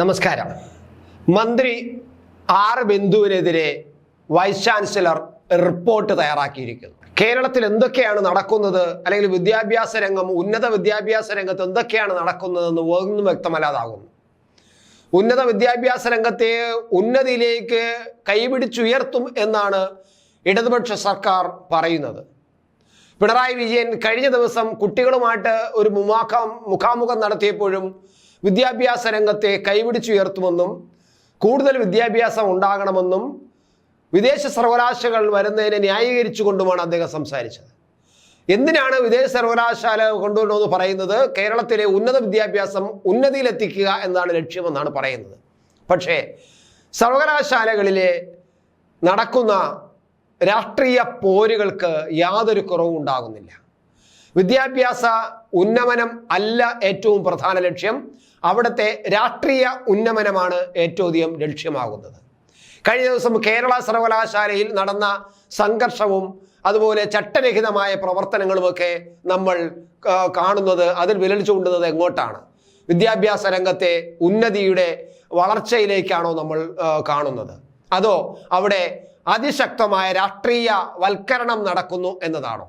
നമസ്കാരം. മന്ത്രി ആർ ബിന്ദുവിനെതിരെ വൈസ് ചാൻസലർ റിപ്പോർട്ട് തയ്യാറാക്കിയിരിക്കുന്നു. കേരളത്തിൽ എന്തൊക്കെയാണ് നടക്കുന്നത്? അല്ലെങ്കിൽ വിദ്യാഭ്യാസ രംഗം ഉന്നത വിദ്യാഭ്യാസ രംഗത്ത് എന്തൊക്കെയാണ് നടക്കുന്നതെന്ന് ഒന്നും വ്യക്തമല്ലാതാകുന്നു. ഉന്നത വിദ്യാഭ്യാസ രംഗത്തെ ഉന്നതിയിലേക്ക് കൈപിടിച്ചുയർത്തും എന്നാണ് ഇടതുപക്ഷ സർക്കാർ പറയുന്നത്. പിണറായി വിജയൻ കഴിഞ്ഞ ദിവസം കുട്ടികളുമായിട്ട് ഒരു മുമാക്കം മുഖാമുഖം നടത്തിയപ്പോഴും വിദ്യാഭ്യാസ രംഗത്തെ കൈപിടിച്ചുയർത്തുമെന്നും കൂടുതൽ വിദ്യാഭ്യാസം ഉണ്ടാകണമെന്നും വിദേശ സർവകലാശാലകൾ വരുന്നതിനെ ന്യായീകരിച്ചുകൊണ്ടുമാണ് അദ്ദേഹം സംസാരിച്ചത്. എന്തിനാണ് വിദേശ സർവകലാശാല കൊണ്ടുവരണമെന്ന് പറയുന്നത്? കേരളത്തിലെ ഉന്നത വിദ്യാഭ്യാസം ഉന്നതിയിലെത്തിക്കുക എന്നാണ് ലക്ഷ്യമെന്നാണ് പറയുന്നത്. പക്ഷേ സർവകലാശാലകളിലെ നടക്കുന്ന രാഷ്ട്രീയ പോരുകൾക്ക് യാതൊരു കുറവും ഉണ്ടാകുന്നില്ല വിദ്യാഭ്യാസ ഉന്നമനം അല്ല ഏറ്റവും പ്രധാന ലക്ഷ്യം. അവിടുത്തെ രാഷ്ട്രീയ ഉന്നമനമാണ് ഏറ്റവും അധികം ലക്ഷ്യമാകുന്നത്. കഴിഞ്ഞ ദിവസം കേരള സർവകലാശാലയിൽ നടന്ന സംഘർഷവും അതുപോലെ ചട്ടരഹിതമായ പ്രവർത്തനങ്ങളുമൊക്കെ നമ്മൾ കാണുന്നത് അതിൽ കൊണ്ടുന്നത് എങ്ങോട്ടാണ്? വിദ്യാഭ്യാസ രംഗത്തെ ഉന്നതിയുടെ വളർച്ചയിലേക്കാണോ നമ്മൾ കാണുന്നത്? അതോ അവിടെ അതിശക്തമായ രാഷ്ട്രീയ വൽക്കരണം നടക്കുന്നു എന്നതാണോ?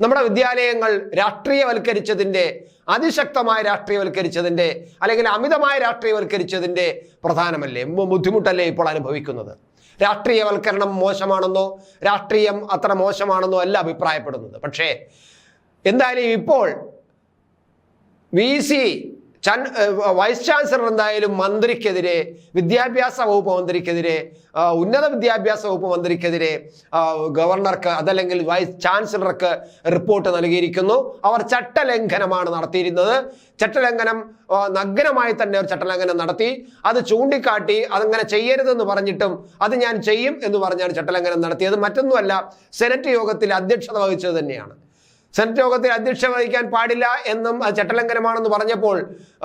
നമ്മുടെ വിദ്യാലയങ്ങൾ രാഷ്ട്രീയവൽക്കരിച്ചതിന്റെ അതിശക്തമായ രാഷ്ട്രീയവൽക്കരിച്ചതിന്റെ അല്ലെങ്കിൽ അമിതമായ രാഷ്ട്രീയവൽക്കരിച്ചതിന്റെ പ്രധാനമല്ലേ? ബുദ്ധിമുട്ടല്ലേ ഇപ്പോൾ അനുഭവിക്കുന്നത്? രാഷ്ട്രീയവൽക്കരണം മോശമാണെന്നോ രാഷ്ട്രീയം അത്ര മോശമാണെന്നോ അല്ല അഭിപ്രായപ്പെടുന്നത്. പക്ഷേ എന്തായാലും ഇപ്പോൾ വി സി വൈസ് ചാൻസലർ എന്തായാലും മന്ത്രിക്കെതിരെ വിദ്യാഭ്യാസ വകുപ്പ് മന്ത്രിക്കെതിരെ ഉന്നത വിദ്യാഭ്യാസ വകുപ്പ് മന്ത്രിക്കെതിരെ ഗവർണർക്ക് അതല്ലെങ്കിൽ വൈസ് ചാൻസലർക്ക് റിപ്പോർട്ട് നൽകിയിരിക്കുന്നു. അവർ ചട്ടലംഘനമാണ് നടത്തിയിരുന്നത്. ചട്ടലംഘനം നഗ്നമായി തന്നെ ഒരു ചട്ടലംഘനം നടത്തി. അത് ചൂണ്ടിക്കാട്ടി അതങ്ങനെ ചെയ്യരുതെന്ന് പറഞ്ഞിട്ടും അത് ഞാൻ ചെയ്യും എന്ന് പറഞ്ഞാണ് ചട്ടലംഘനം നടത്തിയത്. മറ്റൊന്നുമല്ല സെനറ്റ് യോഗത്തിൽ അധ്യക്ഷത വഹിച്ചത് തന്നെയാണ്. സെനറ്റ് യോഗത്തിൽ അധ്യക്ഷ വഹിക്കാൻ പാടില്ല എന്നും അത് ചട്ടലംഘനമാണെന്ന് പറഞ്ഞപ്പോൾ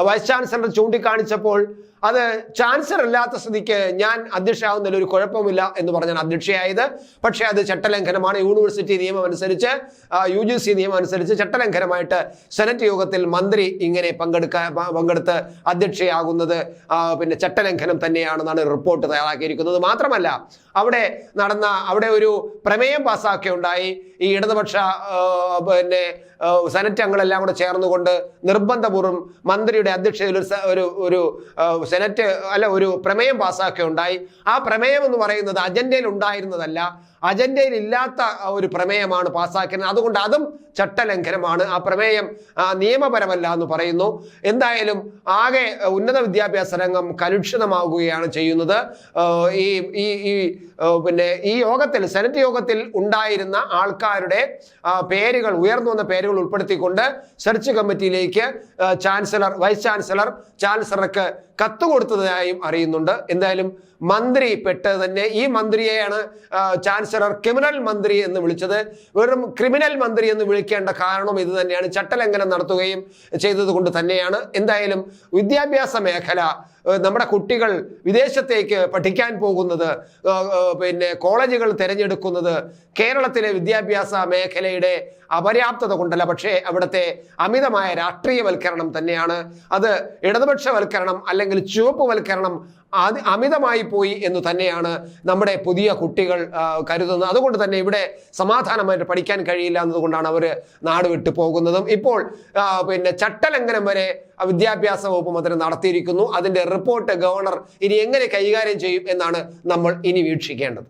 വൈസ് ചാൻസലർ ചൂണ്ടിക്കാണിച്ചപ്പോൾ അത് ചാൻസലർ അല്ലാത്ത സ്ഥിതിക്ക് ഞാൻ അധ്യക്ഷയാവുന്നതിൽ ഒരു കുഴപ്പമില്ല എന്ന് പറഞ്ഞാണ് അധ്യക്ഷയായത്. പക്ഷേ അത് ചട്ടലംഘനമാണ്. യൂണിവേഴ്സിറ്റി നിയമം അനുസരിച്ച് യു ജി സി നിയമം അനുസരിച്ച് ചട്ടലംഘനമായിട്ട് സെനറ്റ് യോഗത്തിൽ മന്ത്രി ഇങ്ങനെ പങ്കെടുക്കാൻ പങ്കെടുത്ത് അധ്യക്ഷയാകുന്നത് പിന്നെ ചട്ടലംഘനം തന്നെയാണെന്നാണ് റിപ്പോർട്ട് തയ്യാറാക്കിയിരിക്കുന്നത്. മാത്രമല്ല അവിടെ നടന്ന അവിടെ ഒരു പ്രമേയം പാസ്സാക്കിയുണ്ടായി. ഈ ഇടതുപക്ഷ പിന്നെ സെനറ്റ് അംഗങ്ങളെല്ലാം കൂടെ ചേർന്നുകൊണ്ട് നിർബന്ധപൂർവം മന്ത്രിയുടെ അധ്യക്ഷതയിൽ ഒരു ഒരു സെനറ്റ് അല്ല ഒരു പ്രമേയം പാസ്സാക്കുകയുണ്ടായി. ആ പ്രമേയം എന്ന് പറയുന്നത് അജണ്ടയിൽ ഉണ്ടായിരുന്നതല്ല അജണ്ടയിൽ ഇല്ലാത്ത ഒരു പ്രമേയമാണ് പാസ്സാക്കുന്നത് അതുകൊണ്ട് അതും ചട്ടലംഘനമാണ്. ആ പ്രമേയം നിയമപരമല്ല എന്ന് പറയുന്നു. എന്തായാലും ആകെ ഉന്നത വിദ്യാഭ്യാസ രംഗം കലുഷിതമാകുകയാണ് ചെയ്യുന്നത്. ഈ ഈ പിന്നെ ഈ യോഗത്തിൽ സെനറ്റ് യോഗത്തിൽ ഉണ്ടായിരുന്ന ആൾക്കാരുടെ പേരുകൾ ഉയർന്നു വന്ന പേരുകൾ ഉൾപ്പെടുത്തിക്കൊണ്ട് സെർച്ച് കമ്മിറ്റിയിലേക്ക് ചാൻസലർ വൈസ് ചാൻസലർ ചാൻസലർക്ക് കത്ത് കൊടുത്തതായും അറിയുന്നുണ്ട്. എന്തായാലും മന്ത്രി പെട്ട് തന്നെ ഈ മന്ത്രിയെയാണ് ആ, ചാൻസലർ ക്രിമിനൽ മന്ത്രി എന്ന് വിളിച്ചത്. വെറും ക്രിമിനൽ മന്ത്രി എന്ന് വിളിക്കേണ്ട കാരണം ഇത് തന്നെയാണ്. ചട്ടലംഘനം നടത്തുകയും ചെയ്തത് കൊണ്ട് തന്നെയാണ്. എന്തായാലും വിദ്യാഭ്യാസ മേഖല നമ്മുടെ കുട്ടികൾ വിദേശത്തേക്ക് പഠിക്കാൻ പോകുന്നത് പിന്നെ കോളേജുകൾ തിരഞ്ഞെടുക്കുന്നത് കേരളത്തിലെ വിദ്യാഭ്യാസ മേഖലയുടെ അപര്യാപ്തത കൊണ്ടല്ല പക്ഷേ അവിടുത്തെ അമിതമായ രാഷ്ട്രീയവൽക്കരണം തന്നെയാണ്. അത് ഇടതുപക്ഷവൽക്കരണം അല്ലെങ്കിൽ ചുവപ്പുവൽക്കരണം വൽക്കരണം അമിതമായി പോയി എന്ന് തന്നെയാണ് നമ്മുടെ പുതിയ കുട്ടികൾ കരുതുന്നത്. അതുകൊണ്ട് തന്നെ ഇവിടെ സമാധാനമായിട്ട് പഠിക്കാൻ കഴിയില്ല എന്നതുകൊണ്ടാണ് അവർ നാട് വിട്ടു പോകുന്നതും. ഇപ്പോൾ പിന്നെ ചട്ടലംഘനം വരെ വിദ്യാഭ്യാസ വകുപ്പ് മന്ത്രി നടത്തിയിരിക്കുന്നു. അതിന്റെ റിപ്പോർട്ട് ഗവർണർ ഇനി എങ്ങനെ കൈകാര്യം ചെയ്യും എന്നാണ് നമ്മൾ ഇനി വീക്ഷിക്കേണ്ടത്.